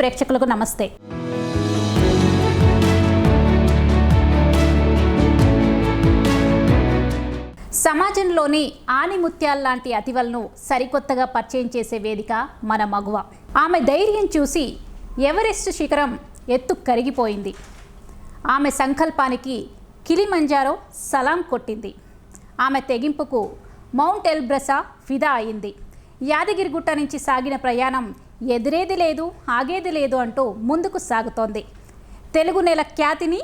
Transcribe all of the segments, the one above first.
ప్రేక్షకులకు నమస్తే. సమాజంలోని ఆనిముత్యాల లాంటి అతివలను సరికొత్తగా పరిచయం చేసే వేదిక మన మగువ. ఆమె ధైర్యం చూసి ఎవరెస్ట్ శిఖరం ఎత్తు కరిగిపోయింది. ఆమె సంకల్పానికి కిలిమంజారో సలాం కొట్టింది. ఆమె తెగింపుకు మౌంట్ ఎల్బ్రసా ఫిదా అయింది. యాదగిరిగుట్ట నుంచి సాగిన ప్రయాణం ఎదురేది లేదు ఆగేది లేదు అంటూ ముందుకు సాగుతోంది. తెలుగు నెల ఖ్యాతిని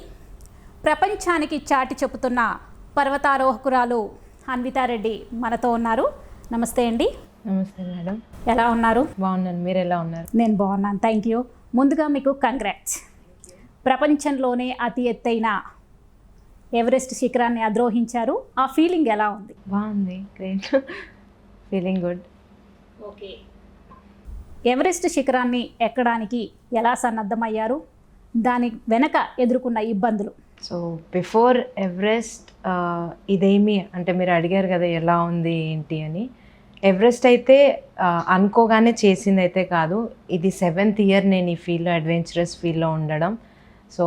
ప్రపంచానికి చాటి చెబుతున్న పర్వతారోహకురాలు అన్వితారెడ్డి మనతో ఉన్నారు. నమస్తే అండి. నమస్తే మేడం. ఎలా ఉన్నారు? బాగున్నాను. మీరు ఎలా ఉన్నారు? నేను బాగున్నాను. థ్యాంక్ యూ ముందుగా మీకు కంగ్రాట్స్ ప్రపంచంలోనే అతి ఎత్తైన ఎవరెస్ట్ శిఖరాన్ని అధిరోహించారు ఆ ఫీలింగ్ ఎలా ఉంది? బాగుంది. Great feeling good okay Everest శిఖరాన్ని ఎక్కడానికి ఎలా సన్నద్ధమయ్యారు? దాని వెనక ఎదుర్కొన్న ఇబ్బందులు. సో బిఫోర్ ఎవరెస్ట్ ఇదేమి అంటే మీరు అడిగారు కదా ఎలా ఉంది ఏంటి అని. ఎవరెస్ట్ అయితే అనుకోగానే చేసింది అయితే కాదు ఇది సెవెంత్ ఇయర్ నేను ఈ ఫీల్డ్లో అడ్వెంచరస్ ఫీల్డ్లో ఉండడం. So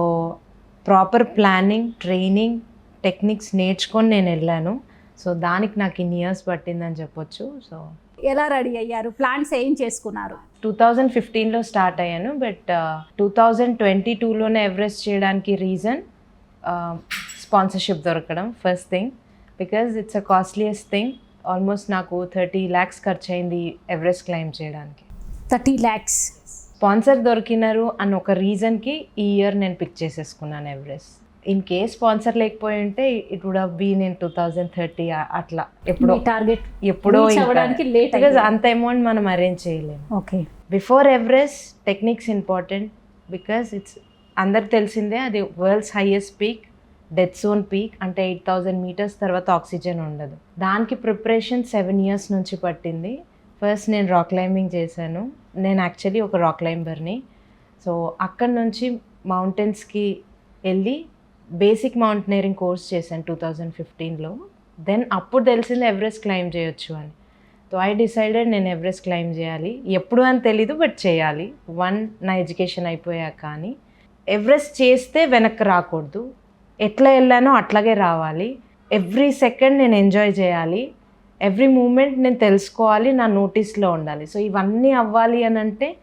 proper planning training techniques నేర్చుకొని నేను వెళ్ళాను. సో దానికి నాకు ఇన్ని ఇయర్స్ పట్టిందని చెప్పొచ్చు. సో ఎలా రెడీ అయ్యారు? ప్లాన్స్ ఏం చేసుకున్నారు? టూ థౌజండ్ ఫిఫ్టీన్లో స్టార్ట్ అయ్యాను బట్ టూ థౌజండ్ ట్వంటీ టూలోనే ఎవరెస్ట్ చేయడానికి రీజన్ స్పాన్సర్షిప్ దొరకడం first thing because it's a costliest thing almost నాకు థర్టీ ల్యాక్స్ ఖర్చు అయింది ఎవరెస్ట్ క్లైమ్ చేయడానికి. థర్టీ ల్యాక్స్ స్పాన్సర్ దొరికినారు అన్న ఒక రీజన్కి ఈ ఇయర్ నేను పిక్ చేసేసుకున్నాను ఎవరెస్ట్ ఇన్ కేస్ స్పాన్సర్ లేకపోయి ఉంటే it would have been in two thousand thirty అట్లా. ఎప్పుడో టార్గెట్ ఎప్పుడో late బికాజ్. అంత అమౌంట్ మనం అరేంజ్ చేయలేము. Okay. Before Everest techniques important because it's అందరికి తెలిసిందే అది world's highest peak death zone peak అంటే ఎయిట్ థౌజండ్ మీటర్స్ తర్వాత ఆక్సిజన్ ఉండదు. దానికి ప్రిపరేషన్ సెవెన్ ఇయర్స్ నుంచి పట్టింది. ఫస్ట్ నేను రాక్ క్లైంబింగ్ చేశాను. నేను యాక్చువల్లీ ఒక రాక్ క్లైంబర్ని సో అక్కడ నుంచి మౌంటైన్స్కి వెళ్ళి బేసిక్ మౌంటైనరింగ్ కోర్స్ చేశాను టూ థౌజండ్ ఫిఫ్టీన్లో దెన్ అప్పుడు తెలిసింది ఎవరెస్ట్ క్లైమ్ చేయొచ్చు అని. సో ఐ డిసైడెడ్ నేను ఎవరెస్ట్ క్లైమ్ చేయాలి. ఎప్పుడు అని తెలీదు బట్ చేయాలి. వన్ నా ఎడ్యుకేషన్ అయిపోయాక కానీ ఎవరెస్ట్ చేస్తే వెనక్కి రాకూడదు. ఎట్లా వెళ్ళానో అట్లాగే రావాలి. ఎవ్రీ సెకండ్ నేను ఎంజాయ్ చేయాలి. ఎవ్రీ మూమెంట్ నేను తెలుసుకోవాలి నా నోటీస్లో ఉండాలి. సో ఇవన్నీ అవ్వాలి అని అంటే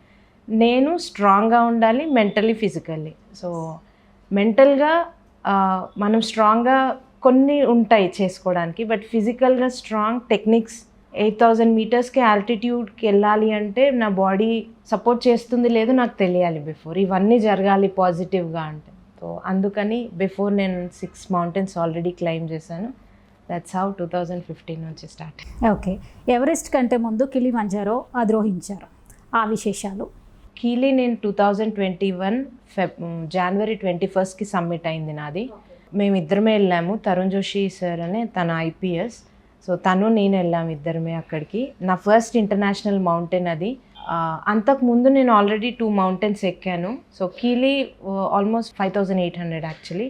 నేను స్ట్రాంగ్గా ఉండాలి మెంటలీ ఫిజికల్లీ సో మెంటల్గా మనం స్ట్రాంగ్గా కొన్ని ఉంటాయి చేసుకోవడానికి బట్ ఫిజికల్గా స్ట్రాంగ్ టెక్నిక్స్ ఎయిట్ థౌజండ్ మీటర్స్కి ఆల్టిట్యూడ్కి వెళ్ళాలి అంటే నా బాడీ సపోర్ట్ చేస్తుంది లేదు నాకు తెలియాలి బిఫోర్ ఇవన్నీ జరగాలి పాజిటివ్గా అంటే. సో అందుకని బిఫోర్ నేను సిక్స్ మౌంటైన్స్ ఆల్రెడీ క్లైమ్ చేశాను. That's how two thousand fifteen నుంచి స్టార్ట్ ఓకే ఎవరెస్ట్ కంటే ముందు కిలిమంజారో అధిరోహించారు ఆ విశేషాలు. కీలీ నేను two thousand twenty one Feb జనవరి ట్వంటీ ఫస్ట్కి సబ్మిట్ అయింది నాది. మేమిద్దరమే వెళ్ళాము. తరుణ్ జోషి సార్ అనే తన ఐపీఎస్ సో తను నేను వెళ్ళాము ఇద్దరమే అక్కడికి. నా ఫస్ట్ ఇంటర్నేషనల్ మౌంటైన్ అది. అంతకుముందు అంతకు ముందు నేను ఆల్రెడీ టూ మౌంటైన్స్ ఎక్కాను. So Kili almost five thousand eight hundred actually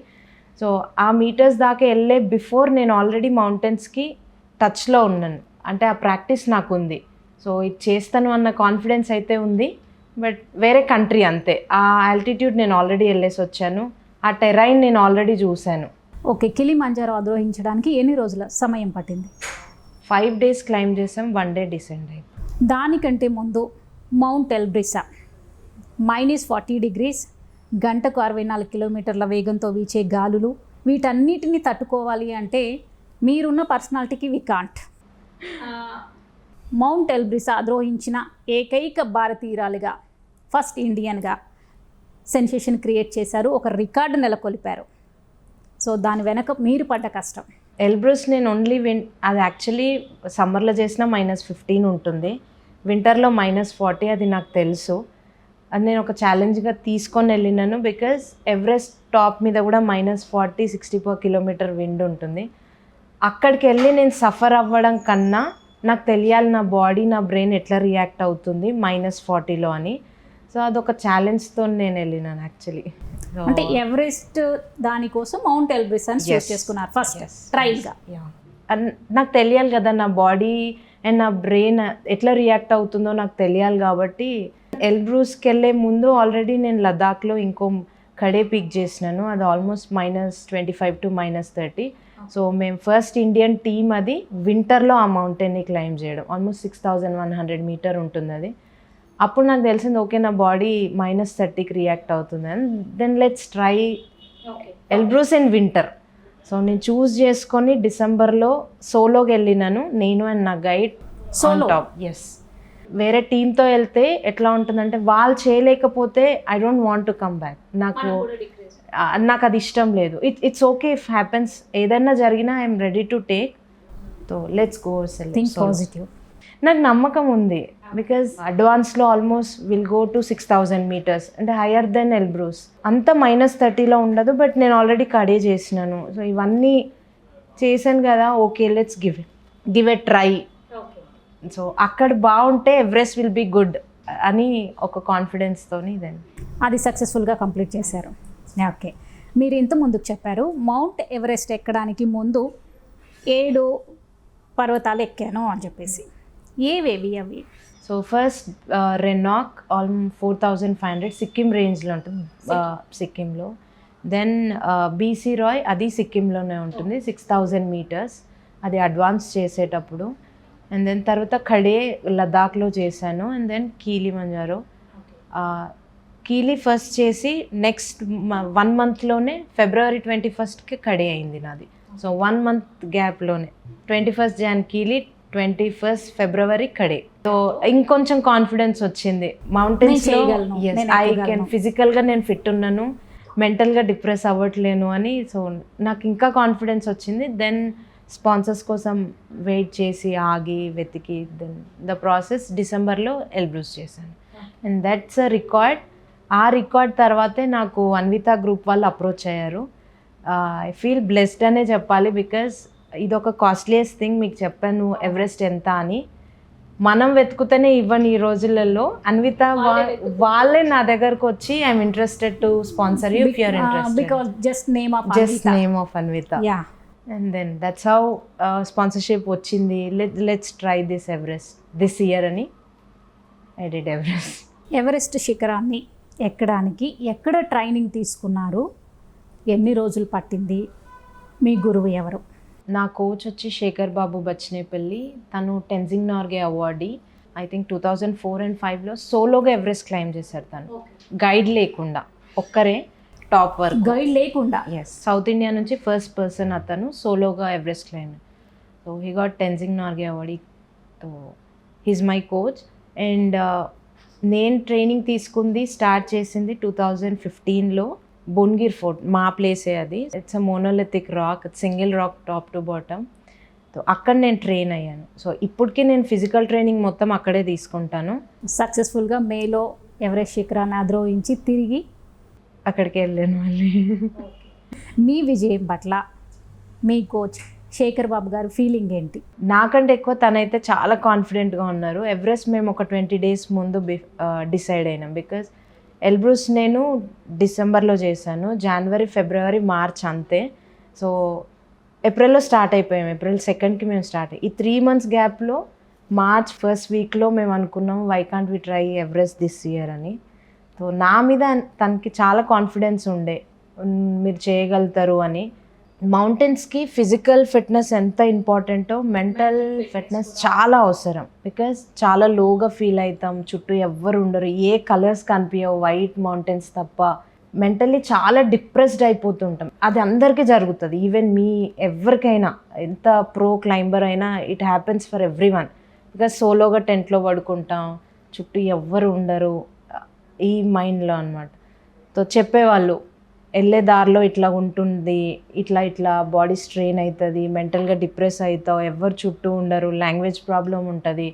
so ఆ మీటర్స్ దాకా వెళ్ళే బిఫోర్ నేను ఆల్రెడీ మౌంటైన్స్కి టచ్లో ఉన్నాను. అంటే ఆ ప్రాక్టీస్ నాకు ఉంది. సో ఇది చేస్తాను అన్న కాన్ఫిడెన్స్ అయితే ఉంది. బట్ వేరే కంట్రీ అంతే. ఆ ఆల్టిట్యూడ్ నేను ఆల్రెడీ వెళ్ళేసి వచ్చాను. ఆ టెరైన్ నేను ఆల్రెడీ చూశాను. ఓకే కిలిమంజారో అధిరోహించడానికి ఎన్ని రోజుల సమయం పట్టింది? ఫైవ్ డేస్ క్లైమ్ చేసాం వన్ డే డిసెండ్ అయ్యి దానికంటే ముందు మౌంట్ ఎల్బ్రిసా మైనస్ ఫార్టీ డిగ్రీస్ గంటకు అరవై నాలుగు కిలోమీటర్ల వేగంతో వీచే గాలులు వీటన్నిటిని తట్టుకోవాలి అంటే మీరున్న పర్సనాలిటీకి వి కాంట్ మౌంట్ ఎల్బ్రిసా అధిరోహించిన ఏకైక భారతీయురాలిగా ఫస్ట్ ఇండియన్గా సెన్సేషన్ క్రియేట్ చేశారు. ఒక రికార్డు నెలకొల్పారు. సో దాని వెనక మీరు పడ్డ కష్టం? ఎల్బ్రూస్ నేను ఓన్లీ విన్ అది యాక్చువల్లీ సమ్మర్లో చేసిన మైనస్ ఫిఫ్టీన్ ఉంటుంది. వింటర్లో మైనస్ ఫార్టీ అది నాకు తెలుసు. అది నేను ఒక ఛాలెంజ్గా తీసుకొని వెళ్ళినాను బికాజ్ ఎవరెస్ట్ టాప్ మీద కూడా minus forty sixty four kilometre wind ఉంటుంది. అక్కడికి వెళ్ళి నేను సఫర్ అవ్వడం కన్నా నాకు తెలియాలి నా బాడీ నా బ్రెయిన్ ఎట్లా రియాక్ట్ అవుతుంది మైనస్ ఫార్టీలో అని. సో అదొక ఛాలెంజ్తో నేను వెళ్ళినాను యాక్చువల్లీ అంటే ఎవరెస్ట్ దానికోసం మౌంట్ ఎల్బ్రిస్ అని చూస్. చేసుకున్నారు ఫస్ట్. And నాకు తెలియాలి కదా నా బాడీ అండ్ నా బ్రెయిన్ ఎట్లా రియాక్ట్ అవుతుందో నాకు తెలియాలి కాబట్టి ఎల్బ్రూస్కి వెళ్ళే ముందు ఆల్రెడీ నేను లదాఖ్లో ఇంకో కడే పిక్ చేసినాను. అది almost minus twenty five to minus thirty so మేము ఫస్ట్ ఇండియన్ టీమ్ అది వింటర్లో ఆ మౌంటైన్ని క్లైమ్ చేయడం. Almost six thousand one hundred metre ఉంటుంది అది. అప్పుడు నాకు తెలిసింది ఓకే నా బాడీ మైనస్ థర్టీకి రియాక్ట్ అవుతుంది. అని then let's try Elbrus in winter so నేను చూస్ చేసుకొని డిసెంబర్లో సోలోకి వెళ్ళినాను నేను అండ్ నా గైడ్ Solo? టాప్ ఎస్ వేరే టీంతో వెళ్తే ఎట్లా ఉంటుందంటే వాళ్ళు చేయలేకపోతే I don't want to come back నాకు నాకు అది ఇష్టం లేదు. It it's okay if happens ఏదైనా జరిగినా I'm ready to take so let's go think positive నాకు నమ్మకం ఉంది. Because అడ్వాన్స్లో almost will go to six thousand metres అంటే హయ్యర్ దెన్ ఎల్బ్రూస్ అంత మైనస్ థర్టీలో ఉండదు బట్ నేను ఆల్రెడీ కడే చేసినాను. సో ఇవన్నీ చేశాను కదా okay let's give give a try so అక్కడ బాగుంటే ఎవరెస్ట్ విల్ బి గుడ్ అని ఒక కాన్ఫిడెన్స్తోని దెన్ అది సక్సెస్ఫుల్గా కంప్లీట్ చేశారు. ఓకే మీరు ఇంత ముందుకు చెప్పారు మౌంట్ ఎవరెస్ట్ ఎక్కడానికి ముందు ఏడు పర్వతాలు ఎక్కాను అని చెప్పేసి. ఏవేవి అవి? So first Renock all four thousand five hundred Sikkim రేంజ్లో ఉంటుంది. సిక్కింలో. దెన్ బీసీ రాయ్ అది సిక్కింలోనే ఉంటుంది సిక్స్ థౌజండ్ మీటర్స్ అది అడ్వాన్స్ చేసేటప్పుడు. అండ్ దెన్ తర్వాత ఖడే లదాఖ్లో చేశాను. And then Kilimanjaro Kili first చేసి నెక్స్ట్ వన్ మంత్లోనే ఫిబ్రవరి ట్వంటీ ఫస్ట్కి కడే అయింది నాది. So one month గ్యాప్లోనే twenty first Jan Kili twenty first February కడే. So ఇంకొంచెం కాన్ఫిడెన్స్ వచ్చింది. Mountains I. కెన్ ఫిజికల్గా నేను ఫిట్ ఉన్నాను. మెంటల్గా డిప్రెస్ అవ్వట్లేను అని సో నాకు ఇంకా కాన్ఫిడెన్స్ వచ్చింది. దెన్ స్పాన్సర్స్ కోసం వెయిట్ చేసి ఆగి వెతికి దెన్ ద ప్రాసెస్ డిసెంబర్లో ఎల్బ్రూస్ చేశాను. అండ్ దట్స్ అ రికార్డ్ ఆ రికార్డ్ తర్వాతే నాకు అన్విత గ్రూప్ వాళ్ళు అప్రోచ్ అయ్యారు. ఐ ఫీల్ బ్లెస్డ్ అనే చెప్పాలి బికాస్ ఇది ఒక కాస్ట్లీయెస్ట్ థింగ్ మీకు చెప్పాను ఎవరెస్ట్ ఎంత అని. మనం వెతుకుతూనే ఇవ్వని ఈ రోజులలో. అన్విత వాళ్ళే నా దగ్గరకు వచ్చి I'm interested to sponsor you your interested because just name of just name of Anvitha yeah and then that's how sponsorship వచ్చింది. Let let's try this Everest this year అని. ఐ డిడ్ ఎవరెస్ట్ ఎవరెస్ట్ శిఖరాన్ని ఎక్కడానికి ఎక్కడ training తీసుకున్నారు ఎన్ని రోజులు పట్టింది మీ గురువు ఎవరు? నా కోచ్ వచ్చి శేఖర్ బాబు బచ్చినేపల్లి తను Tenzing Norgay awardee I think two thousand four and ఫైవ్లో సోలోగా ఎవరెస్ట్ క్లైమ్ చేశారు తను. గైడ్ లేకుండా. ఒక్కరే టాప్ వర్క్ గైడ్ లేకుండా? ఎస్ సౌత్ ఇండియా నుంచి ఫస్ట్ పర్సన్ అతను సోలోగా Everest climb so he got Tenzing Norgay award so he's my coach and నేను ట్రైనింగ్ తీసుకుంది స్టార్ట్ చేసింది టూ థౌజండ్ ఫిఫ్టీన్లో బోన్గిర్ ఫోర్ట్ మా ప్లేసే అది. It's a monolithic rock single rock top to bottom so అక్కడ నేను ట్రైన్ అయ్యాను. సో ఇప్పటికీ నేను ఫిజికల్ ట్రైనింగ్ మొత్తం అక్కడే తీసుకుంటాను. సక్సెస్ఫుల్గా మేలో ఎవరెస్ట్ శిఖరాన్ని అధిరోహించి తిరిగి అక్కడికి వెళ్ళాను మళ్ళీ. మీ విజయం పట్ల మీ కోచ్ శేఖర్ బాబు గారు ఫీలింగ్ ఏంటి? నాకంటే ఎక్కువ తనైతే చాలా కాన్ఫిడెంట్గా ఉన్నారు. ఎవరెస్ట్ మేము ఒక ట్వంటీ డేస్ ముందు డిసైడ్ అయినాం. బికాజ్ ఎల్బ్రూస్ నేను డిసెంబర్లో చేశాను. జనవరి ఫిబ్రవరి మార్చ్ అంతే. సో ఏప్రిల్లో స్టార్ట్ అయిపోయాం. ఏప్రిల్ సెకండ్కి మేము స్టార్ట్ అయ్యి ఈ త్రీ మంత్స్ గ్యాప్లో మార్చ్ ఫస్ట్ వీక్లో మేము అనుకున్నాం why can't we try Everest this year అని. సో నా మీద తనకి చాలా కాన్ఫిడెన్స్ ఉండే. మీరు చేయగలుగుతారు అని. మౌంటైన్స్కి ఫిజికల్ ఫిట్నెస్ ఎంత ఇంపార్టెంటో మెంటల్ ఫిట్నెస్ చాలా అవసరం. బికాస్ చాలా లోగా ఫీల్ అవుతాం. చుట్టూ ఎవ్వరు ఉండరు. ఏ కలర్స్ కనిపించవు వైట్ మౌంటైన్స్ తప్ప. మెంటల్లీ చాలా డిప్రెస్డ్ అయిపోతుంటాం. అది అందరికీ జరుగుతుంది. ఈవెన్ మీ ఎవరికైనా ఎంత ప్రో క్లైంబర్ అయినా it happens for everyone. Because సోలోగా టెంట్లో పడుకుంటాం. చుట్టూ ఎవ్వరు ఉండరు. ఈ మైండ్లో అనమాట సో చెప్పేవాళ్ళు వెళ్ళే దారిలో ఇట్లా ఉంటుంది ఇట్లా ఇట్లా బాడీ స్ట్రెయిన్ అవుతుంది మెంటల్గా డిప్రెస్ అవుతావు ఎవరు చుట్టూ ఉండరు లాంగ్వేజ్ ప్రాబ్లం ఉంటుంది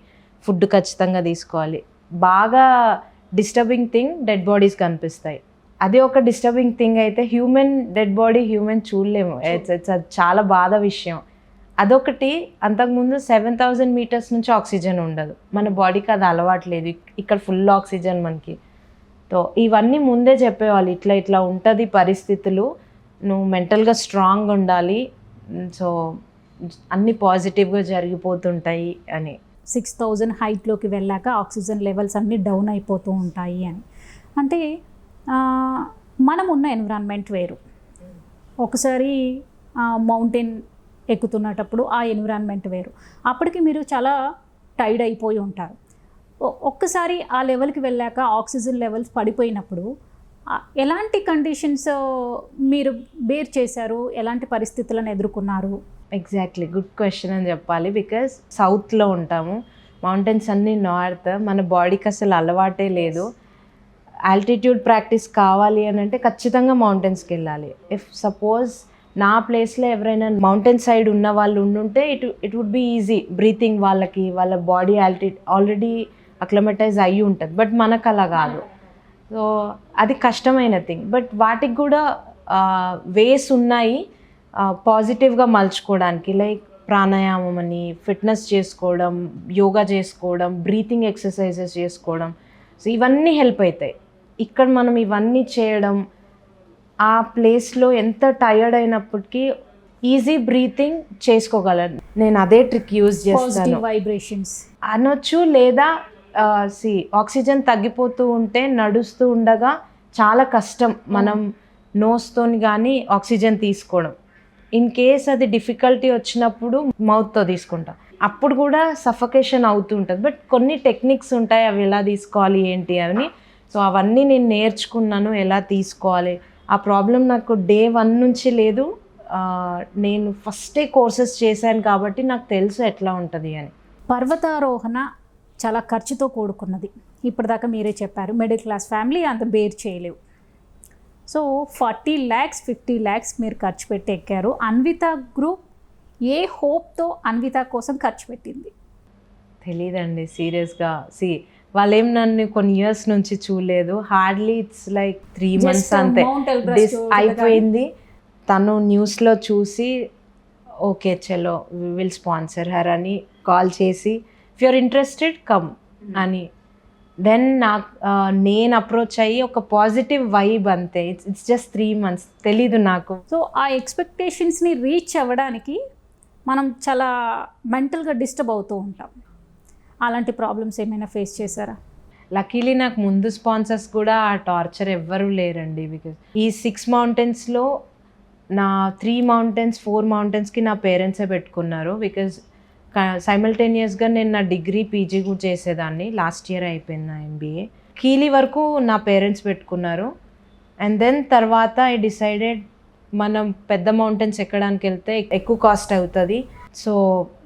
ఫుడ్ ఖచ్చితంగా తీసుకోవాలి. బాగా డిస్టర్బింగ్ థింగ్ డెడ్ బాడీస్ కనిపిస్తాయి. అది ఒక డిస్టర్బింగ్ థింగ్ అయితే హ్యూమన్ డెడ్ బాడీ హ్యూమన్ చూడలేము. ఇట్స్ ఇట్స్ అది చాలా బాధ విషయం. అదొకటి అంతకుముందు సెవెన్ థౌజండ్ మీటర్స్ నుంచి ఆక్సిజన్ ఉండదు. మన బాడీకి అది అలవాట్లేదు ఇక్కడ ఫుల్ ఆక్సిజన్ మనకి. సో ఇవన్నీ ముందే చెప్పేవాళ్ళు. ఇట్లా ఇట్లా ఉంటుంది పరిస్థితులు. నువ్వు మెంటల్గా స్ట్రాంగ్ ఉండాలి. సో అన్నీ పాజిటివ్గా జరిగిపోతుంటాయి అని. సిక్స్ థౌజండ్ హైట్లోకి వెళ్ళాక ఆక్సిజన్ లెవెల్స్ అన్నీ డౌన్ అయిపోతూ ఉంటాయి అని. అంటే మనం ఉన్న ఎన్విరాన్మెంట్ వేరు. ఒకసారి మౌంటైన్ ఎక్కుతున్నటప్పుడు ఆ ఎన్విరాన్మెంట్ వేరు. అప్పటికి మీరు చాలా టైడ్ అయిపోయి ఉంటారు. ఒక్కసారి ఆ లెవెల్కి వెళ్ళాక ఆక్సిజన్ లెవెల్స్ పడిపోయినప్పుడు ఎలాంటి కండిషన్స్ మీరు బేర్ చేశారు? ఎలాంటి పరిస్థితులను ఎదుర్కొన్నారు? ఎగ్జాక్ట్లీ. గుడ్ క్వశ్చన్ అని చెప్పాలి. బికాస్ సౌత్లో ఉంటాము. మౌంటైన్స్ అన్నీ నార్త్. మన బాడీకి అసలు అలవాటే లేదు. ఆల్టిట్యూడ్ ప్రాక్టీస్ కావాలి అని అంటే ఖచ్చితంగా మౌంటైన్స్కి వెళ్ళాలి. ఇఫ్ సపోజ్ నా ప్లేస్లో ఎవరైనా మౌంటైన్ సైడ్ ఉన్న వాళ్ళు ఉండుంటే it it would be easy. Breathing వాళ్ళకి వాళ్ళ బాడీ ఆల్టి ఆల్రెడీ అక్లమటైజ్ అయ్యి ఉంటుంది. బట్ మనకు అలా కాదు. సో అది కష్టమైన థింగ్ బట్ వాటికి కూడా వేస్ ఉన్నాయి పాజిటివ్గా మలుచుకోవడానికి. లైక్ ప్రాణాయామం అని ఫిట్నెస్ చేసుకోవడం యోగా చేసుకోవడం బ్రీతింగ్ ఎక్సర్సైజెస్ చేసుకోవడం. సో ఇవన్నీ హెల్ప్ అవుతాయి ఇక్కడ మనం ఇవన్నీ చేయడం ఆ ప్లేస్లో ఎంత టైర్డ్ అయినప్పటికీ ఈజీ బ్రీతింగ్ చేసుకోగలను. నేను అదే ట్రిక్ యూజ్ చేస్తాను. వైబ్రేషన్స్ అనొచ్చు లేదా సి ఆక్సిజన్ తగ్గిపోతూ ఉంటే నడుస్తూ ఉండగా చాలా కష్టం మనం నోస్తోని కానీ ఆక్సిజన్ తీసుకోవడం. ఇన్ కేస్ అది డిఫికల్టీ వచ్చినప్పుడు మౌత్తో తీసుకుంటాం. అప్పుడు కూడా సఫకేషన్ అవుతూ ఉంటుంది. బట్ కొన్ని టెక్నిక్స్ ఉంటాయి. అవి ఎలా తీసుకోవాలి ఏంటి అని. సో అవన్నీ నేను నేర్చుకున్నాను. ఎలా తీసుకోవాలి. ఆ ప్రాబ్లం నాకు డే వన్ నుంచి లేదు. నేను ఫస్టే కోర్సెస్ చేశాను కాబట్టి నాకు తెలుసు ఎట్లా ఉంటుంది అని. పర్వతారోహణ చాలా ఖర్చుతో కూడుకున్నది. ఇప్పటిదాకా మీరే చెప్పారు మిడిల్ క్లాస్ ఫ్యామిలీ అంత బేర్ చేయలేవు. So forty lakhs fifty lakhs మీరు ఖర్చు పెట్టి ఎక్కారు అన్విత గ్రూప్ ఏ హోప్తో అన్విత కోసం ఖర్చు పెట్టింది? తెలీదండి సీరియస్గా. సి వాళ్ళేం నన్ను కొన్ని ఇయర్స్ నుంచి చూడలేదు. Hardly it's like three months అంతే. అయిపోయింది. తను న్యూస్లో చూసి ఓకే చలో విల్ స్పాన్సర్ హర్ అని కాల్ చేసి ఇఫ్ యూర్ ఇంట్రెస్టెడ్ కమ్ అని. దెన్ నాకు నేను అప్రోచ్ అయ్యి ఒక పాజిటివ్ వైబ్ అంతే. It's it's just three months తెలీదు నాకు. సో ఆ ఎక్స్పెక్టేషన్స్ని రీచ్ అవ్వడానికి మనం చాలా మెంటల్గా డిస్టర్బ్ అవుతూ ఉంటాం. అలాంటి ప్రాబ్లమ్స్ ఏమైనా ఫేస్ చేశారా? లక్కీలీ నాకు ముందు స్పాన్సర్స్ కూడా ఆ టార్చర్ ఎవ్వరూ లేరండి బికాజ్ ఈ సిక్స్ మౌంటైన్స్లో నా త్రీ మౌంటైన్స్ ఫోర్ మౌంటైన్స్కి నా పేరెంట్సే పెట్టుకున్నారు బికాజ్ సైమల్టేనియస్గా నేను నా డిగ్రీ పీజీ కూడా చేసేదాన్ని. లాస్ట్ ఇయర్ అయిపోయింది నా ఎంబీఏ కీలీ వరకు నా పేరెంట్స్ పెట్టుకున్నారు. అండ్ దెన్ తర్వాత ఐ డిసైడెడ్ మనం పెద్ద మౌంటైన్స్ ఎక్కడానికి వెళ్తే ఎక్కువ కాస్ట్ అవుతుంది. So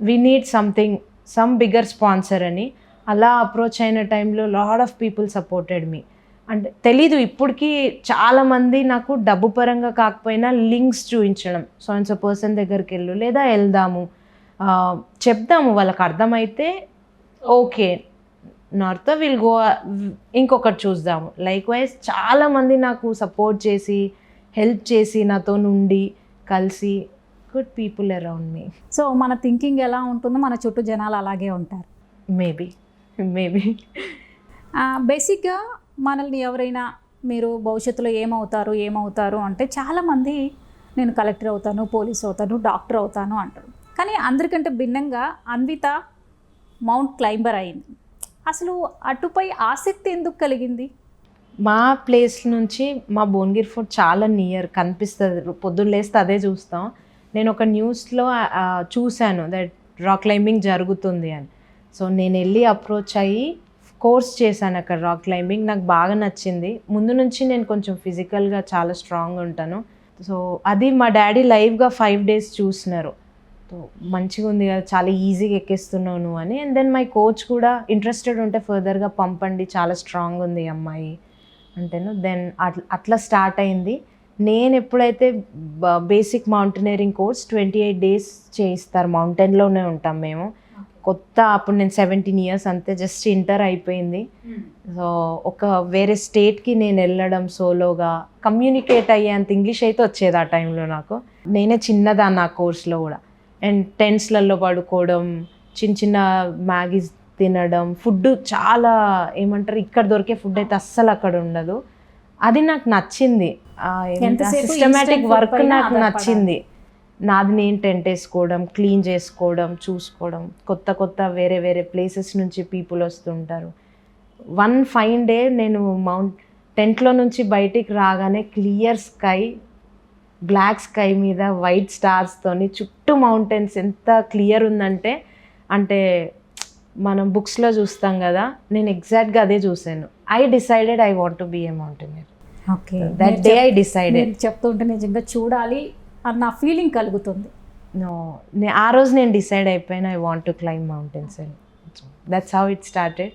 we need something some bigger sponsor అని. అలా అప్రోచ్ అయిన time lot of people supported me అంటే తెలీదు ఇప్పటికీ చాలామంది నాకు డబ్బు పరంగా కాకపోయినా లింక్స్ చూపించడం సో అండ్ సో పర్సన్ దగ్గరికి వెళ్ళు లేదా వెళ్దాము. చెప్దాము వాళ్ళకి అర్థమైతే ఓకే. నార్త్ విల్ గో ఇంకొకటి చూద్దాము. లైక్ వైజ్ చాలామంది నాకు సపోర్ట్ చేసి హెల్ప్ చేసి నాతో నుండి కలిసి good people around me so మన థింకింగ్ ఎలా ఉంటుందో మన చుట్టూ జనాలు అలాగే ఉంటారు. మేబీ మేబీ బేసిక్గా మనల్ని ఎవరైనా మీరు భవిష్యత్తులో ఏమవుతారు ఏమవుతారు అంటే చాలామంది నేను కలెక్టర్ అవుతాను పోలీస్ అవుతాను డాక్టర్ అవుతాను అంటారు. కానీ అందరికంటే భిన్నంగా అన్విత మౌంట్ క్లైంబర్ అయింది. అసలు అటుపై ఆసక్తి ఎందుకు కలిగింది? మా ప్లేస్ నుంచి మా భువనగిరి ఫోర్ట్ చాలా నియర్ కనిపిస్తుంది. పొద్దున్న లేస్తే అదే చూస్తాం. నేను ఒక న్యూస్లో చూశాను దట్ రాక్ క్లైంబింగ్ జరుగుతుంది అని. సో నేను వెళ్ళి అప్రోచ్ అయ్యి కోర్స్ చేశాను అక్కడ రాక్ క్లైంబింగ్. నాకు బాగా నచ్చింది. ముందు నుంచి నేను కొంచెం ఫిజికల్గా చాలా స్ట్రాంగ్ ఉంటాను. సో అది మా డాడీ లైవ్గా ఫైవ్ డేస్ చూసినారు. మంచిగా ఉంది కదా చాలా ఈజీగా ఎక్కేస్తున్నావు నువ్వు అని. అండ్ దెన్ మై కోచ్ కూడా ఇంట్రెస్టెడ్ ఉంటే ఫర్దర్గా పంపండి చాలా స్ట్రాంగ్ ఉంది అమ్మాయి అంటేను. దెన్ అట్లా అట్లా స్టార్ట్ అయింది. నేను ఎప్పుడైతే basic mountaineering course twenty eight days చేయిస్తారు. మౌంటైన్లోనే ఉంటాం మేము. కొత్త అప్పుడు నేను సెవెంటీన్ ఇయర్స్ అంతే జస్ట్ ఇంటర్ అయిపోయింది. సో ఒక వేరే స్టేట్కి నేను వెళ్ళడం సోలోగా కమ్యూనికేట్ అయ్యేంత ఇంగ్లీష్ అయితే వచ్చేది ఆ టైంలో నాకు. నేనే చిన్నదాన్ని ఆ కోర్స్లో కూడా. అండ్ టెంట్స్లలో పడుకోవడం చిన్న చిన్న మ్యాగీస్ తినడం ఫుడ్ చాలా ఏమంటారు ఇక్కడ దొరికే ఫుడ్ అయితే అస్సలు అక్కడ ఉండదు. అది నాకు నచ్చింది. సిస్టమేటిక్ వర్క్ నాకు. నచ్చింది. నాది నేను టెంట్ వేసుకోవడం క్లీన్ చేసుకోవడం చూసుకోవడం కొత్త కొత్త వేరే వేరే ప్లేసెస్ నుంచి పీపుల్ వస్తుంటారు. వన్ ఫైన్ డే నేను మౌంట్ టెంట్లో నుంచి బయటికి రాగానే క్లియర్ స్కై బ్లాక్ స్కై మీద వైట్ స్టార్స్తోని చుట్టూ మౌంటైన్స్ ఎంత క్లియర్ ఉందంటే అంటే మనం బుక్స్లో చూస్తాం కదా నేను ఎగ్జాక్ట్గా అదే చూశాను. I decided I want to be a mountaineer. Okay. That day I decided చెప్తుంటే నిజంగా చూడాలి అన్న ఫీలింగ్ కలుగుతుంది. నో ఆ రోజు నేను డిసైడ్ అయిపోయాను I want to climb mountains అని. That's how it started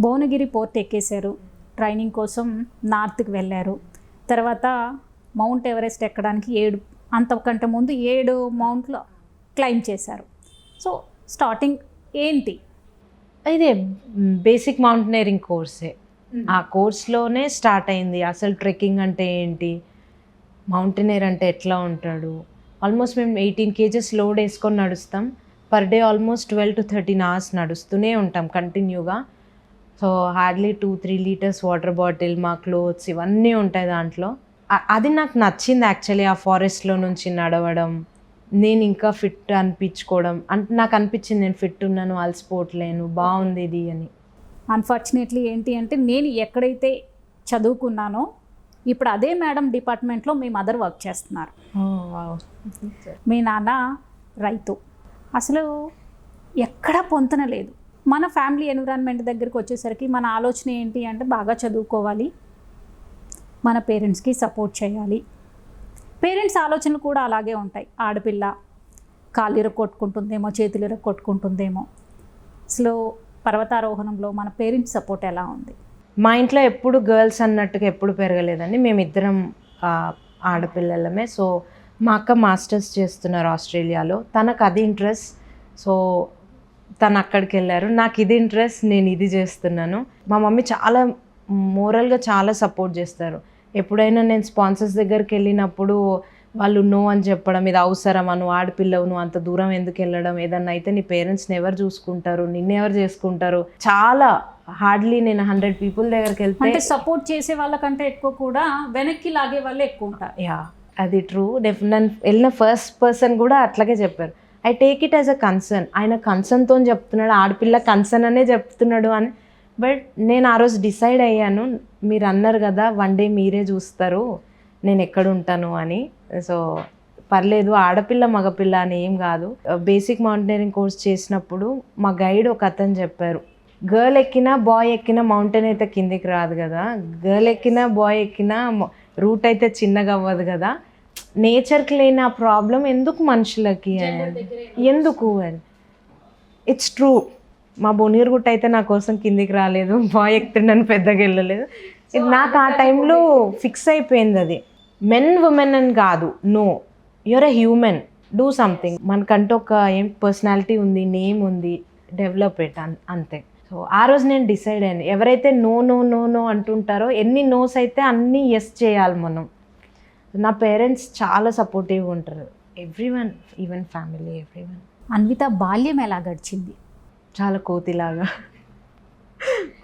Bhuvanagiri fort ఎక్కేశారు. Training కోసం నార్త్కి వెళ్ళారు. తర్వాత మౌంట్ ఎవరెస్ట్ ఎక్కడానికి ఏడు అంతకంటే ముందు ఏడు మౌంట్లు క్లైమ్ చేశారు. సో స్టార్టింగ్ ఏంటి? ఇదే బేసిక్ మౌంటైనరింగ్ కోర్సే. ఆ కోర్స్లోనే స్టార్ట్ అయింది. అసలు ట్రెక్కింగ్ అంటే ఏంటి? మౌంటైనర్ అంటే ఎట్లా ఉంటాడు? ఆల్మోస్ట్ మేము ఎయిటీన్ కేజెస్ లోడ్ వేసుకొని నడుస్తాం. Per day almost twelve to thirteen hours నడుస్తూనే ఉంటాం కంటిన్యూగా. So hardly two three litres water bottle మా క్లోత్స్ ఇవన్నీ ఉంటాయి దాంట్లో. అది నాకు నచ్చింది యాక్చువల్లీ ఆ ఫారెస్ట్లో నుంచి నడవడం నేను ఇంకా ఫిట్ అనిపించుకోవడం. అంటే నాకు అనిపించింది నేను ఫిట్ ఉన్నాను అలసిపోవట్లేను బాగుంది ఇది అని. అన్ఫార్చునేట్లీ ఏంటి అంటే నేను ఎక్కడైతే చదువుకున్నానో ఇప్పుడు అదే మేడం డిపార్ట్మెంట్లో మీ మదర్ వర్క్ చేస్తున్నారు. మీ నాన్న రైతు. అసలు ఎక్కడా పొంతన లేదు. మన ఫ్యామిలీ ఎన్విరాన్మెంట్ దగ్గరికి వచ్చేసరికి మన ఆలోచన ఏంటి అంటే బాగా చదువుకోవాలి మన పేరెంట్స్కి సపోర్ట్ చేయాలి. పేరెంట్స్ ఆలోచనలు కూడా అలాగే ఉంటాయి. ఆడపిల్ల కాళ్ళు ఇరగొట్టుకుంటుందేమో చేతులు ఇరగొట్టుకుంటుందేమో అసలు పర్వతారోహణంలో మన పేరెంట్స్ సపోర్ట్ ఎలా ఉంది? మా ఇంట్లో ఎప్పుడు గర్ల్స్ అన్నట్టుగా ఎప్పుడు పెరగలేదండి. మేమిద్దరం ఆడపిల్లలమే. సో మా అక్క మాస్టర్స్ చేస్తున్నారు ఆస్ట్రేలియాలో. తనకు అది ఇంట్రెస్ట్. సో తను అక్కడికి వెళ్ళారు. నాకు ఇది ఇంట్రెస్ట్ నేను ఇది చేస్తున్నాను. మా మమ్మీ చాలా మోరల్గా చాలా సపోర్ట్ చేస్తారు. ఎప్పుడైనా నేను స్పాన్సర్స్ దగ్గరికి వెళ్ళినప్పుడు వాళ్ళు నో అని చెప్పడం ఇది అవసరమా? నువ్వు ఆడపిల్లవు నువ్వు అంత దూరం ఎందుకు వెళ్ళడం? ఏదన్నా అయితే నీ పేరెంట్స్ని ఎవరు చూసుకుంటారు నిన్నెవరు చేసుకుంటారు. చాలా హార్డ్లీ నేను హండ్రెడ్ పీపుల్ దగ్గరికి వెళ్తే అంటే సపోర్ట్ చేసే వాళ్ళకంటే ఎక్కువ కూడా వెనక్కి లాగే వాళ్ళే ఎక్కువ ఉంటారు. యా అది ట్రూ. డెఫ్ నన్ను వెళ్ళిన ఫస్ట్ పర్సన్ కూడా అట్లాగే చెప్పారు. I take it as a concern. ఆయన కన్సర్న్తో చెప్తున్నాడు ఆడపిల్ల కన్సర్న్ అనే చెప్తున్నాడు అని బట్ నేను ఆ రోజు డిసైడ్ అయ్యాను మీరు అన్నారు కదా వన్ డే మీరే చూస్తారు నేను ఎక్కడ ఉంటాను అని. సో పర్లేదు ఆడపిల్ల మగపిల్ల అని ఏం కాదు. బేసిక్ మౌంటైనరింగ్ కోర్స్ చేసినప్పుడు మా గైడ్ ఒక అతను చెప్పారు గర్ల్ ఎక్కినా బాయ్ ఎక్కినా మౌంటైన్ అయితే కిందికి రాదు కదా. గర్ల్ ఎక్కినా బాయ్ ఎక్కినా రూట్ అయితే చిన్నగా అవ్వదు కదా. నేచర్కి లేని ఆ ప్రాబ్లం ఎందుకు మనుషులకి? ఎందుకు? అని. ఇట్స్ ట్రూ మా బొనీర్ గుట్ట అయితే నా కోసం కిందికి రాలేదు. బాయ్ ఎక్కుతుండని పెద్దగా వెళ్ళలేదు. ఇది నాకు ఆ టైంలో ఫిక్స్ అయిపోయింది అది. మెన్ ఉమెన్ అని కాదు. No your a human do something మనకంటూ ఒక ఏం పర్సనాలిటీ ఉంది నేమ్ ఉంది డెవలప్ ఇట్ అంతే. సో ఆ రోజు నేను డిసైడ్ అయ్యాను. ఎవరైతే నో నో నో నో అంటుంటారో ఎన్ని నోస్ అయితే అన్నీ ఎస్ చేయాలి మనం. నా పేరెంట్స్ చాలా సపోర్టివ్గా ఉంటారు. Every one even family every one Anvitha బాల్యం ఎలా గడిచింది? చాలా కోతిలాగా.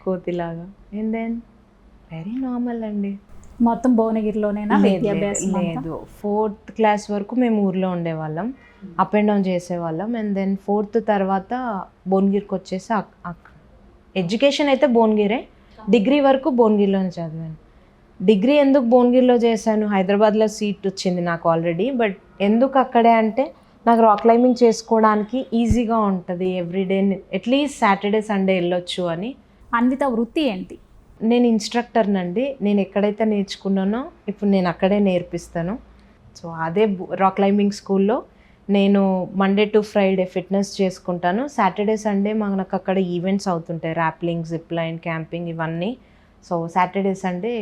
కోతిలాగా. అండ్ దెన్ వెరీ నార్మల్ అండి. మొత్తం భువనగిరిలోనేనా? లేదు, విద్యాభ్యాసం లేదు, ఫోర్త్ క్లాస్ వరకు మేము ఊర్లో ఉండేవాళ్ళం. అప్ అండ్ డౌన్ చేసేవాళ్ళం. అండ్ దెన్ ఫోర్త్ తర్వాత భువనగిరికి వచ్చేసి ఎడ్యుకేషన్ అయితే భువనగిరే. డిగ్రీ వరకు భువనగిరిలోనే చదివాను. డిగ్రీ ఎందుకు భువనగిరిలో చేశాను? హైదరాబాద్లో సీట్ వచ్చింది నాకు ఆల్రెడీ బట్ ఎందుకు అక్కడే అంటే నాకు రాక్ క్లైంబింగ్ చేసుకోవడానికి ఈజీగా ఉంటుంది ఎవ్రీడే అట్లీస్ట్ సాటర్డే సండే వెళ్ళొచ్చు అని. అన్విత వృత్తి ఏంటి? నేను ఇన్స్ట్రక్టర్నండి నేను ఎక్కడైతే నేర్చుకున్నానో ఇప్పుడు నేను అక్కడే నేర్పిస్తాను. సో అదే రాక్ క్లైంబింగ్ స్కూల్లో నేను మండే టు ఫ్రైడే ఫిట్నెస్ చేసుకుంటాను. సాటర్డే సండే మనకు అక్కడ ఈవెంట్స్ అవుతుంటాయి. ర్యాప్లింగ్ జిప్ లైన్ క్యాంపింగ్ ఇవన్నీ. సో సాటర్డే సండే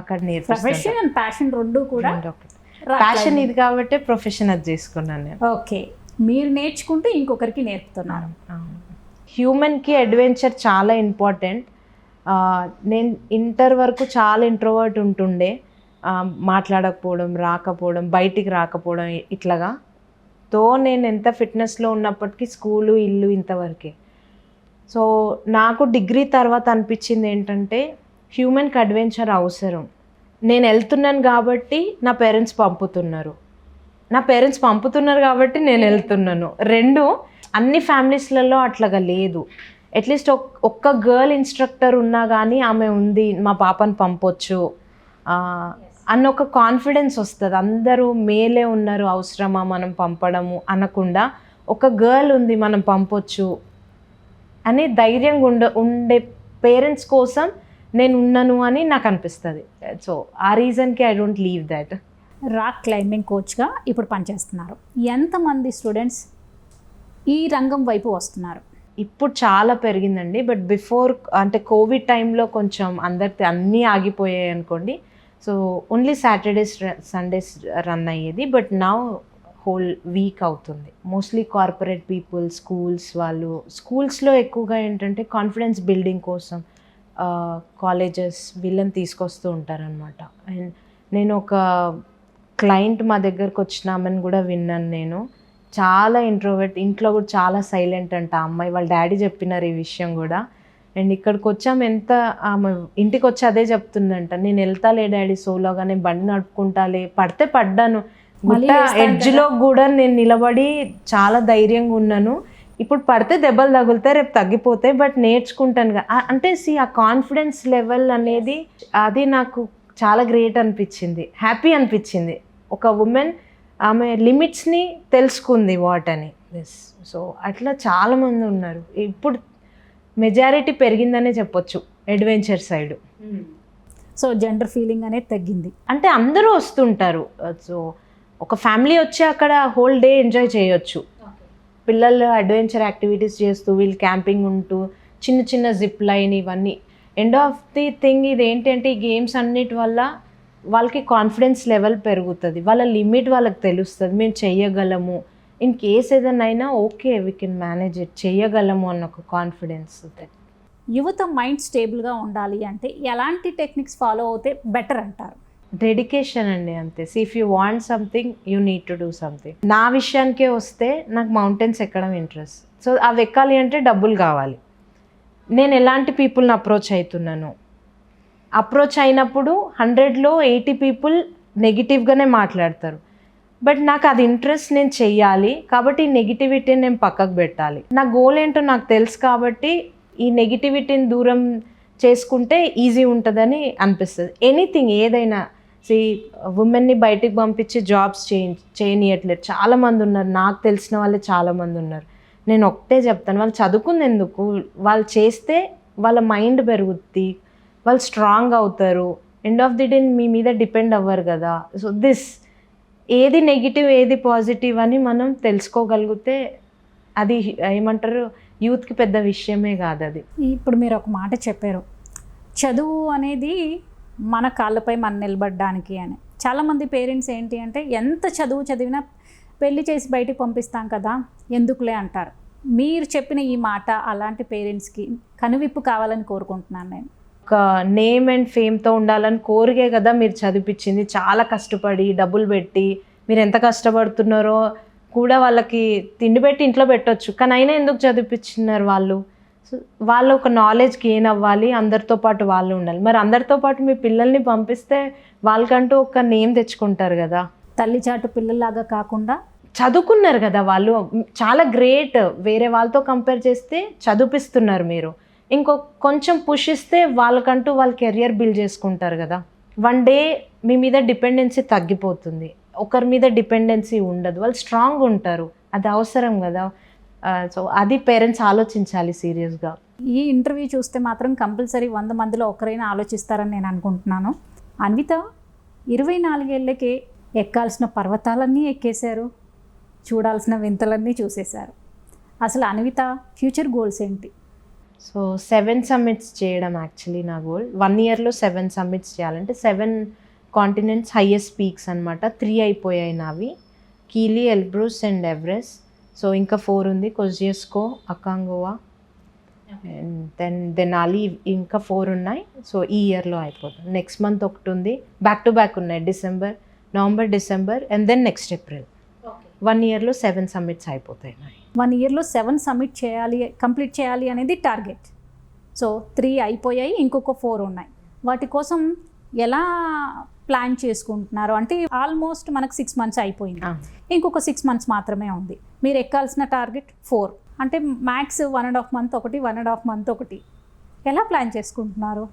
అక్కడ నేర్పిస్తాను ప్రొఫెషన్ అండ్ ప్యాషన్ రెండు కూడా ప్యాషన్ ఇది కాబట్టి ప్రొఫెషన్ అది చేసుకున్నాను నేను. ఓకే మీరు నేర్చుకుంటూ ఇంకొకరికి నేర్పుతున్నారు. హ్యూమన్కి అడ్వెంచర్ చాలా ఇంపార్టెంట్ నేను ఇంటర్ వరకు చాలా ఇంట్రోవర్ట్ ఉంటుండే. మాట్లాడకపోవడం రాకపోవడం బయటికి రాకపోవడం ఇట్లాగా. తో నేను ఎంత ఫిట్నెస్లో ఉన్నప్పటికీ స్కూలు ఇల్లు ఇంతవరకే. సో నాకు డిగ్రీ తర్వాత అనిపించింది ఏంటంటే హ్యూమన్కి అడ్వెంచర్ అవసరం. నేను వెళ్తున్నాను కాబట్టి నా పేరెంట్స్ పంపుతున్నారు. నా పేరెంట్స్ పంపుతున్నారు కాబట్టి నేను వెళ్తున్నాను. రెండు అన్ని ఫ్యామిలీస్లలో అట్లాగా లేదు. అట్లీస్ట్ ఒక్క గర్ల్ ఇన్స్ట్రక్టర్ ఉన్నా కానీ ఆమె ఉంది మా పాపను పంపొచ్చు. అన్న ఒక కాన్ఫిడెన్స్ వస్తుంది. అందరూ మేలే ఉన్నారు అవసరమా మనం పంపడము అనకుండా ఒక గర్ల్ ఉంది మనం పంపొచ్చు అని ధైర్యంగా ఉండ ఉండే పేరెంట్స్ కోసం నేను ఉన్నాను అని నాకు అనిపిస్తుంది సో ఆ రీజన్కి I don't leave that rock climbing కోచ్గా ఇప్పుడు పనిచేస్తున్నారు. ఎంతమంది స్టూడెంట్స్ ఈ రంగం వైపు వస్తున్నారు? ఇప్పుడు చాలా పెరిగిందండి. బట్ బిఫోర్ అంటే కోవిడ్ టైంలో కొంచెం అందరి అన్నీ ఆగిపోయాయి అనుకోండి. So only Saturdays Sundays run అయ్యేది. బట్ నా హోల్ వీక్ అవుతుంది. మోస్ట్లీ కార్పొరేట్ పీపుల్ స్కూల్స్ వాళ్ళు స్కూల్స్లో ఎక్కువగా ఏంటంటే కాన్ఫిడెన్స్ బిల్డింగ్ కోసం కాలేజెస్ వీళ్ళని తీసుకొస్తూ ఉంటారనమాట అండ్ నేను ఒక క్లయింట్ మా దగ్గరకు వచ్చిన ఆమెను కూడా విన్నాను నేను. చాలా ఇంట్రోవర్ట్ ఇంట్లో కూడా చాలా సైలెంట్ అంట అమ్మాయి. వాళ్ళ డాడీ చెప్పినారు ఈ విషయం కూడా. అండ్ ఇక్కడికి వచ్చాము ఎంత ఆమె ఇంటికి వచ్చి అదే చెప్తుందంట నేను వెళ్తాలే డాడీ సోలోగా నేను బండి నడుపుకుంటాలే పడితే పడ్డాను. గుట్ట ఎడ్జ్లో కూడా నేను నిలబడి చాలా ధైర్యంగా ఉన్నాను. ఇప్పుడు పడితే దెబ్బలు తగులుతాయి రేపు తగ్గిపోతాయి బట్ నేర్చుకుంటాను అంటే సి ఆ కాన్ఫిడెన్స్ లెవెల్ అనేది అది నాకు చాలా గ్రేట్ అనిపించింది. హ్యాపీ అనిపించింది. ఒక ఉమెన్ ఆమె లిమిట్స్ని తెలుసుకుంది వాట్ అని. ఎస్ సో అట్లా చాలామంది ఉన్నారు. ఇప్పుడు మెజారిటీ పెరిగిందనే చెప్పొచ్చు adventure side so gender feeling అనేది తగ్గింది. అంటే అందరూ వస్తుంటారు. సో ఒక ఫ్యామిలీ వచ్చి అక్కడ హోల్ డే ఎంజాయ్ చేయొచ్చు. పిల్లలు అడ్వెంచర్ యాక్టివిటీస్ చేస్తూ వీళ్ళు క్యాంపింగ్ ఉంటూ చిన్న చిన్న జిప్ లైన్ ఇవన్నీ. ఎండ్ ఆఫ్ ది థింగ్ ఇది ఏంటంటే ఈ గేమ్స్ అన్నిటి వల్ల వాళ్ళకి కాన్ఫిడెన్స్ లెవెల్ పెరుగుతుంది. వాళ్ళ లిమిట్ వాళ్ళకి తెలుస్తుంది. మేము చెయ్యగలము. ఇన్ కేస్ ఏదైనా అయినా okay we can manage it చెయ్యగలము అన్న ఒక కాన్ఫిడెన్స్ యువత మైండ్ స్టేబుల్గా ఉండాలి అంటే ఎలాంటి టెక్నిక్స్ ఫాలో అవుతే బెటర్ అంటారు? డెడికేషన్ అండి అంతే. See if you want something you need to do something నా విషయానికే వస్తే నాకు మౌంటైన్స్ ఎక్కడం ఇంట్రెస్ట్ సో అవి ఎక్కాలి అంటే డబ్బులు కావాలి. నేను ఎలాంటి పీపుల్ని అప్రోచ్ అవుతున్నాను అప్రోచ్ అయినప్పుడు హండ్రెడ్లో ఎయిటీ పీపుల్ నెగిటివ్గానే మాట్లాడతారు. బట్ నాకు అది ఇంట్రెస్ట్ నేను చెయ్యాలి. కాబట్టి ఈ నెగిటివిటీని నేను పక్కకు పెట్టాలి. నా గోల్ ఏంటో నాకు తెలుసు కాబట్టి ఈ నెగిటివిటీని దూరం చేసుకుంటే ఈజీ ఉంటుందని అనిపిస్తుంది. ఎనీథింగ్ ఏదైనా సి ఉమెన్ని బయటికి పంపించి జాబ్స్ చేయ చేయనియట్లేదు. చాలామంది ఉన్నారు. నాకు తెలిసిన వాళ్ళే చాలామంది ఉన్నారు. నేను ఒకటే చెప్తాను. వాళ్ళు చదువుకుంది ఎందుకు? వాళ్ళు చేస్తే వాళ్ళ మైండ్ పెరుగుద్ది. వాళ్ళు స్ట్రాంగ్ అవుతారు. ఎండ్ ఆఫ్ ది డే మీ మీద డిపెండ్ అవ్వరు కదా. సో దిస్ ఏది నెగిటివ్ ఏది పాజిటివ్ అని మనం తెలుసుకోగలిగితే అది ఏమంటారు? యూత్కి పెద్ద విషయమే కాదు అది ఇప్పుడు మీరు ఒక మాట చెప్పారు. చదువు అనేది మన కాళ్ళపై మనం నిలబడడానికి అని. చాలామంది పేరెంట్స్ ఏంటి అంటే ఎంత చదువు చదివినా పెళ్ళి చేసి బయటికి పంపిస్తాం కదా ఎందుకులే అంటారు. మీరు చెప్పిన ఈ మాట అలాంటి పేరెంట్స్కి కనువిప్పు కావాలని కోరుకుంటున్నాను నేను. ఒక నేమ్ అండ్ ఫేమ్తో ఉండాలని కోరికే కదా మీరు చదివిపించింది చాలా కష్టపడి డబ్బులు పెట్టి మీరు ఎంత కష్టపడుతున్నారో కూడా వాళ్ళకి తిండి పెట్టి ఇంట్లో పెట్టొచ్చు. కానీ అయినా ఎందుకు చదివిపించినారు వాళ్ళు? వాళ్ళు ఒక నాలెడ్జ్ గెయిన్ అవ్వాలి అందరితో పాటు వాళ్ళు ఉండాలి. మరి అందరితో పాటు మీ పిల్లల్ని పంపిస్తే వాళ్ళకంటూ ఒక నేమ్ తెచ్చుకుంటారు కదా. తల్లి చాటు పిల్లల్లాగా కాకుండా చదువుకున్నారు కదా వాళ్ళు. చాలా గ్రేట్ వేరే వాళ్ళతో కంపేర్ చేస్తే చదివిపిస్తున్నారు మీరు. ఇంకో కొంచెం పుష్ ఇస్తే వాళ్ళకంటూ వాళ్ళ కెరియర్ బిల్డ్ చేసుకుంటారు కదా. వన్ డే మీ మీద డిపెండెన్సీ తగ్గిపోతుంది. ఒకరి మీద డిపెండెన్సీ ఉండదు. వాళ్ళు స్ట్రాంగ్ ఉంటారు. అది అవసరం కదా. సో అది పేరెంట్స్ ఆలోచించాలి సీరియస్గా ఈ ఇంటర్వ్యూ చూస్తే మాత్రం కంపల్సరీ వంద మందిలో ఒకరైనా ఆలోచిస్తారని నేను అనుకుంటున్నాను. అన్విత ఇరవై నాలుగేళ్ళకే ఎక్కాల్సిన పర్వతాలన్నీ ఎక్కేశారు. చూడాల్సిన వింతలన్నీ చూసేశారు. అసలు అన్విత ఫ్యూచర్ గోల్స్ ఏంటి? సో సెవెన్ సమ్మిట్స్ చేయడం యాక్చువల్లీ నా గోల్ వన్ ఇయర్లో సెవెన్ సమ్మిట్స్ చేయాలంటే సెవెన్ కాంటినెంట్స్ హైయెస్ట్ పీక్స్ అనమాట త్రీ అయిపోయాయి నావి. Kili Elbrus and Everest so ఇంకా ఫోర్ ఉంది. Kosciuszko Aconcagua and then Denali ఇంకా ఫోర్ ఉన్నాయి. సో ఈ ఇయర్లో అయిపోతుంది నెక్స్ట్ మంత్ ఒకటి ఉంది. బ్యాక్ టు బ్యాక్ ఉన్నాయి. December November December and then next April one ఇయర్లో సెవెన్ సమ్మిట్స్ అయిపోతాయి వన్ ఇయర్లో సెవెన్ సబ్మిట్ చేయాలి కంప్లీట్ చేయాలి అనేది టార్గెట్ సో త్రీ అయిపోయాయి. ఇంకొక ఫోర్ ఉన్నాయి. వాటి కోసం ఎలా ప్లాన్ చేసుకుంటున్నారు. అంటే ఆల్మోస్ట్ మనకు సిక్స్ మంత్స్ అయిపోయింది. ఇంకొక సిక్స్ మంత్స్ మాత్రమే ఉంది. మీరు ఎక్కాల్సిన టార్గెట్ ఫోర్ అంటే max one and half month ఒకటి వన్ అండ్ హాఫ్ మంత్ ఒకటి. ఎలా ప్లాన్ చేసుకుంటున్నారు?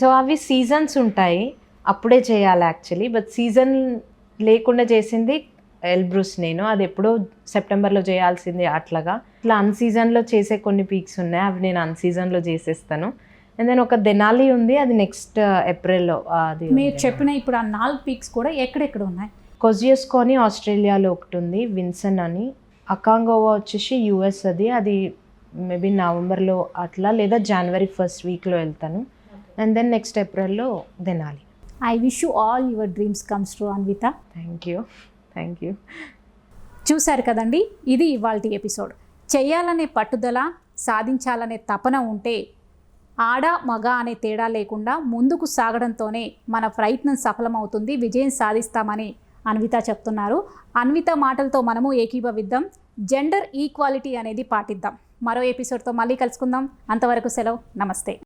సో అవి సీజన్స్ ఉంటాయి. అప్పుడే చేయాలి యాక్చువల్లీ బట్ సీజన్ లేకుండా చేసింది ఎల్బ్రూస్ నేను. అది ఎప్పుడో సెప్టెంబర్లో చేయాల్సింది అట్లాగా. ఇట్లా అన్ సీజన్లో చేసే కొన్ని పీక్స్ ఉన్నాయి. అవి నేను అన్ సీజన్లో చేసేస్తాను. అండ్ దెన్ ఒక దెనాలి ఉంది అది నెక్స్ట్ ఏప్రిల్లో అది మీరు చెప్పిన ఇప్పుడు ఆ నాలుగు పీక్స్ కూడా ఎక్కడెక్కడ ఉన్నాయి? కొజియోస్కోని ఆస్ట్రేలియాలో ఒకటి ఉంది విన్సన్ అని. అకాంగోవా వచ్చేసి యూఎస్ అది. అది మేబీ నవంబర్లో అట్లా లేదా జనవరి ఫస్ట్ వీక్లో వెళ్తాను. అండ్ దెన్ నెక్స్ట్ ఏప్రిల్లో Denali I wish you all your dreams comes to Anvitha thank you thank you చూశారు కదండి? ఇది ఇవాళ ఎపిసోడ్. చేయాలనే పట్టుదల సాధించాలనే తపన ఉంటే ఆడ మగ అనే తేడా లేకుండా ముందుకు సాగడంతోనే మన ప్రయత్నం సఫలమవుతుంది విజయం సాధిస్తామని అన్విత చెప్తున్నారు. అన్విత మాటలతో మనము ఏకీభవిద్దాం. జెండర్ ఈక్వాలిటీ అనేది పాటిద్దాం. మరో ఎపిసోడ్తో మళ్ళీ కలుసుకుందాం. అంతవరకు సెలవు. నమస్తే.